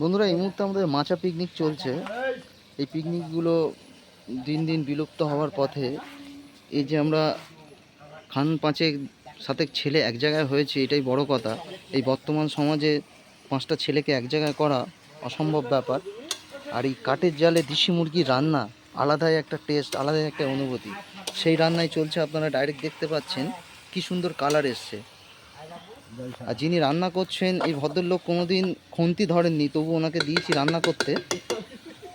বন্ধুরা, এই মুহূর্তে আমাদের মাচা পিকনিক চলছে। এই পিকনিকগুলো দিন দিন বিলুপ্ত হওয়ার পথে এই যে আমরা খান পাঁচেক সাথে ছেলে এক জায়গায় হয়েছে, এটাই বড় কথা। এই বর্তমান সমাজে পাঁচটা ছেলেকে এক জায়গায় করা অসম্ভব ব্যাপার। আর এই কাঠের জালে দেশি মুরগির রান্না আলাদাই একটা টেস্ট আলাদাই একটা অনুভূতি। সেই রান্নাই চলছে, আপনারা ডাইরেক্ট দেখতে পাচ্ছেন। কি সুন্দর কালার এসছে। আর যিনি রান্না করছেন, এই ভদ্রলোক কোনোদিন খুন্তি ধরেননি, তবু ওনাকে দিয়েছি রান্না করতে।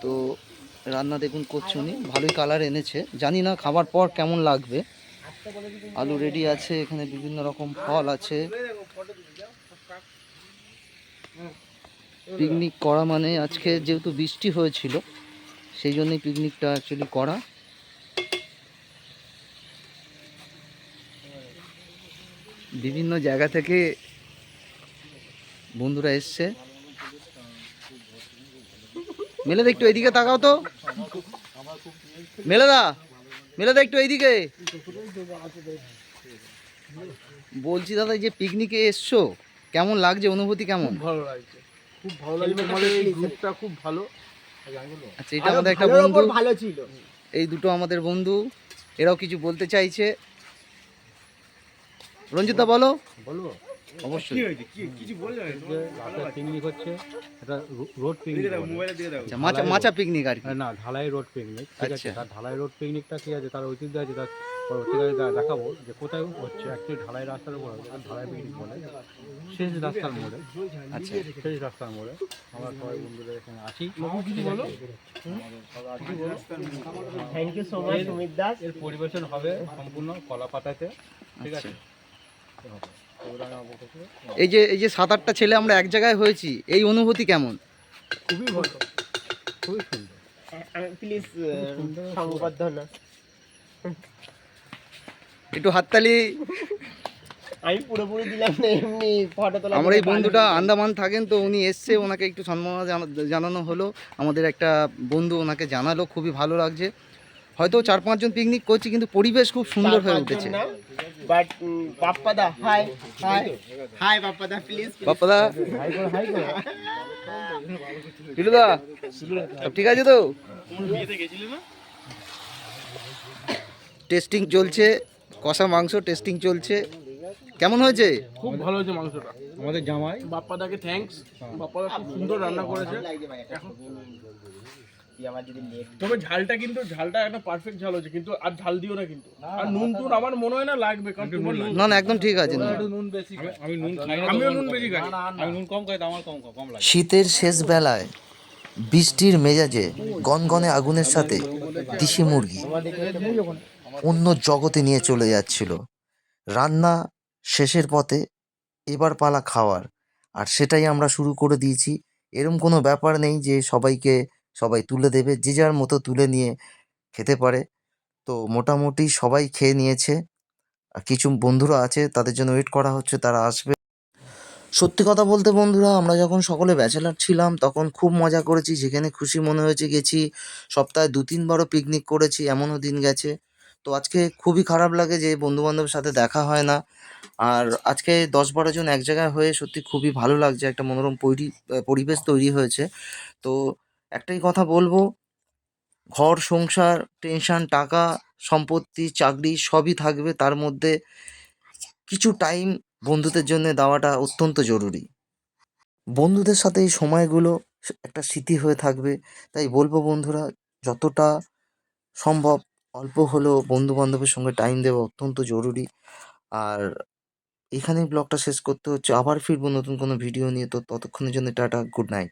তো রান্না দেখুন করছে উনি, ভালোই কালার এনেছে। জানি না খাবার পর কেমন লাগবে। আলু রেডি আছে, এখানে বিভিন্ন রকম ফল আছে। পিকনিক করা মানে আজকে যেহেতু বৃষ্টি হয়েছিল, সেই জন্যই পিকনিকটা অ্যাকচুয়ালি করা। বিভিন্ন জায়গা থেকে বন্ধুরা এসছে। মেলেদা একটু এইদিকে তাকাও তো। মেলেদা মেলেদা একটু এইদিকে। বলছি দাদা যে পিকনিকে এসছো কেমন লাগছে? অনুভূতি কেমন? ভালো লাগছে। খুব ভালো লাগছে। আমাদের এই গ্রুপটা খুব ভালো। আচ্ছা এটা আমাদের একটা বন্ধু। ভালো ছিল। এই দুটো আমাদের বন্ধু। এরাও কিছু বলতে চাইছে। রঞ্জিতা বলো। বলব? অবশ্যই। পিকনিক হচ্ছে এটা রোড পিকনিক আচ্ছা মাচা মাচা পিকনিক আর না ঢালাই রোড পিকনিক ঠিক আছে। আচ্ছা। তার ঢালাই রোড পিকনিকটা কি আছে? তার ঐতিহ্য আছে তার দেখাবো যে কোথায় হচ্ছে। অ্যাকচুয়ালি ঢালাই রাস্তার উপর ঢালাই পিকনিক বলে। শেষ রাস্তার মোড়ে। আচ্ছা। শেষ রাস্তার মোড়ে। আমরা সবাই বন্ধুদের এখানে আছি। বলো? Thank you so much Sumit Das. এর পরিবেশন হবে সম্পূর্ণ কলা পাতাতে ঠিক আছে আচ্ছা। প্রোগ্রাম হবে থেকে। এই যে এই যে সাত আটটা ছেলে আমরা এক জায়গায় হয়েছি এই অনুভূতি কেমন? খুবই ভালো। খুবই সুন্দর। প্লিজ সংবদ্ধ একটু হাততালি। আমি পুরোপুরি দিলাম না এমনি ফটো তোলা আমার এই বন্ধুটা আন্দামান থাকেন তো উনি এসছে ওনাকে একটু সম্মান জানানো হলো। আমাদের একটা বন্ধু ওনাকে জানালো খুবই ভালো লাগছে। হয়তো চার পাঁচজন পিকনিক করছি কিন্তু পরিবেশ খুব সুন্দর হয়ে উঠেছে। বাট পাপ্পাদা হাই হাই হাই পাপ্পাদা প্লিজ বাপ্পাদা পিলুদা সব ঠিক আছে তো? টেস্টিং চলছে কষা মাংস টেস্টিং চলছে। কেমন হয়েছে? খুব ভালো হয়েছে মাংসটা। আমাদের জামাই? বাপ্পাদাকে থ্যাঙ্কস বাপ্পাদা খুব সুন্দর রান্না করেছে। তবে ঝালটা কিন্তু ঝালটা একটা পারফেক্ট ঝাল হচ্ছে কিন্তু আর ঝাল দিও না কিন্তু। আর নুন টুন আমার মনে হয় না লাগবে কারণ না না একদম ঠিক আছে নুন। বেশি আমি নুন খাই না আমিও নুন বেশি খাই। আমি নুন কম খাই তো আমার কম কম লাগে। শীতের শেষ বেলায় বৃষ্টির মেজাজে গনগনে আগুনের সাথে দিশি মুরগি অন্য জগতে নিয়ে চলে যাচ্ছিল। রান্না শেষের পথে এবার পালা খাওয়ার। আর সেটাই আমরা শুরু করে দিয়েছি। এরম কোনো ব্যাপার নেই যে সবাইকে সবাই তুলে দেবে, যে যার মতো তুলে নিয়ে খেতে পারে। তো মোটামুটি সবাই খেয়ে নিয়েছে। আর কিছু বন্ধুরা আছে, তাদের জন্য ওয়েট করা হচ্ছে, তারা আসবে। সত্যি কথা বলতে বন্ধুরা, আমরা যখন সকলে ব্যাচেলার ছিলাম, তখন খুব মজা করেছি। যেখানে খুশি মনে হয়েছে গেছি। সপ্তাহে দু তিনবারও পিকনিক করেছি, এমনও দিন গেছে। তো আজকে খুবই খারাপ লাগে যে বন্ধু বান্ধবের সাথে দেখা হয় না। আর আজকে দশ বারো জন এক জায়গায় হয়ে সত্যি খুবই ভালো লাগছে, একটা মনোরম পরি পরিবেশ তৈরি হয়েছে। তো একটাই কথা বলব, ঘর, সংসার, টেনশন, টাকা, সম্পত্তি, চাকরি সবই থাকবে, তার মধ্যে কিছু টাইম বন্ধুদের জন্য দেওয়াটা অত্যন্ত জরুরি। বন্ধুদের সাথে এই সময়গুলো একটা স্মৃতি হয়ে থাকবে। তাই বলব বন্ধুরা, যতটা সম্ভব অল্প হলেও বন্ধু বান্ধবের সঙ্গে টাইম দেওয়া অত্যন্ত জরুরি। আর এখানেই ব্লগটা শেষ করতে হচ্ছে। আবার ফিরবো নতুন কোনো ভিডিও নিয়ে। তো ততক্ষণের জন্য টাটা গুড নাইট